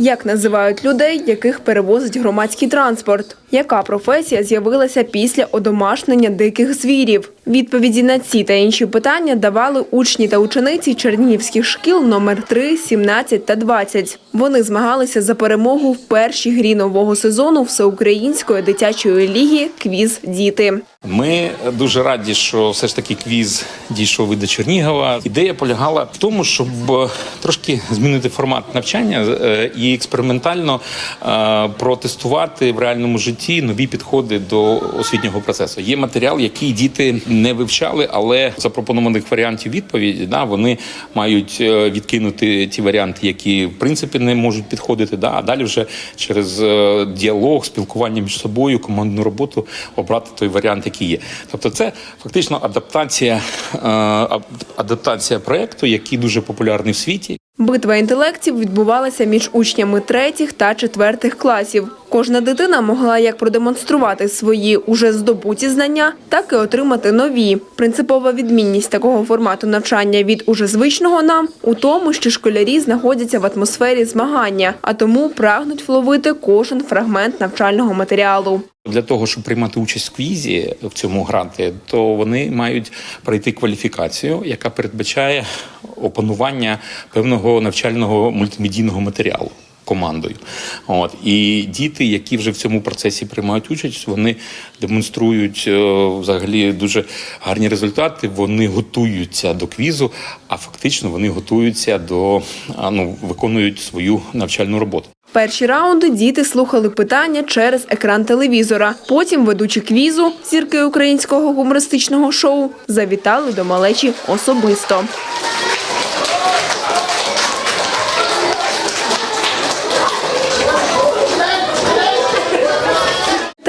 Як називають людей, яких перевозить громадський транспорт? Яка професія з'явилася після одомашнення диких звірів? Відповіді на ці та інші питання давали учні та учениці чернігівських шкіл номер 3, 17 та 20. Вони змагалися за перемогу в першій грі нового сезону всеукраїнської дитячої ліги Квіз Діти. Ми дуже раді, що все ж таки квіз дійшов і до Чернігова. Ідея полягала в тому, щоб е, трошки змінити формат навчання е, і експериментально е, протестувати в реальному житті нові підходи до освітнього процесу. Є матеріал, який діти не вивчали, але запропонованих варіантів відповіді да, вони мають е, відкинути ті варіанти, які в принципі не можуть підходити. Да, а далі вже через е, діалог, спілкування між собою, командну роботу обрати той варіант, який є. Тобто, це фактично адаптація, е, адаптація проекту, який дуже популярний в світі. Битва інтелектів відбувалася між учнями третіх та четвертих класів. Кожна дитина могла як продемонструвати свої уже здобуті знання, так і отримати нові. Принципова відмінність такого формату навчання від уже звичного нам у тому, що школярі знаходяться в атмосфері змагання, а тому прагнуть вловити кожен фрагмент навчального матеріалу. Для того, щоб приймати участь в квізі в цьому гранти, то вони мають пройти кваліфікацію, яка передбачає опанування певного навчального мультимедійного матеріалу. Командою, от і діти, які вже в цьому процесі приймають участь, вони демонструють е, взагалі дуже гарні результати. Вони готуються до квізу, а фактично вони готуються до ну виконують свою навчальну роботу. Перші раунди діти слухали питання через екран телевізора. Потім ведучі квізу, зірки українського гумористичного шоу, завітали до малечі особисто.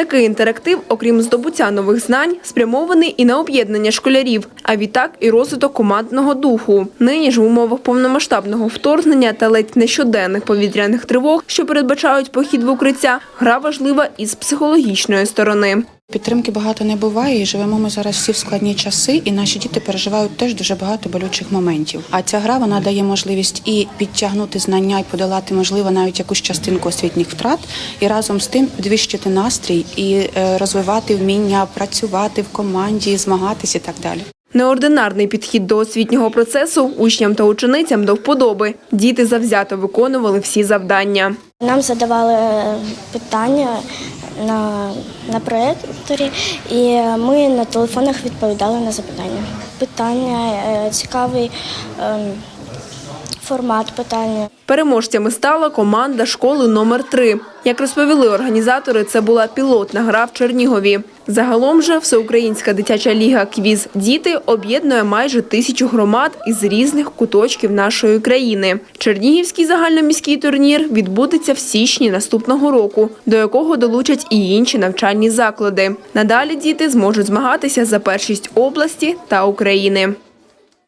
Такий інтерактив, окрім здобуття нових знань, спрямований і на об'єднання школярів, а відтак і розвиток командного духу. Нині ж в умовах повномасштабного вторгнення та ледь не щоденних повітряних тривог, що передбачають похід в укриття, гра важлива із психологічної сторони. Підтримки багато не буває, і живемо ми зараз всі в складні часи, і наші діти переживають теж дуже багато болючих моментів. А ця гра вона дає можливість і підтягнути знання, і подолати, можливо, навіть якусь частинку освітніх втрат, і разом з тим підвищити настрій і е, розвивати вміння працювати в команді, змагатися і так далі. Неординарний підхід до освітнього процесу учням та ученицям до вподоби. Діти завзято виконували всі завдання. Нам задавали питання на, на проєкторі, і ми на телефонах відповідали на запитання. Питання е, цікавий ем, формат питання. Переможцями стала команда школи номер 3 Як розповіли організатори, це була пілотна гра в Чернігові. Загалом же Всеукраїнська дитяча ліга Квіз Діти об'єднує майже тисячу громад із різних куточків нашої країни. Чернігівський загальноміський турнір відбудеться в січні наступного року, до якого долучать і інші навчальні заклади. Надалі діти зможуть змагатися за першість області та України.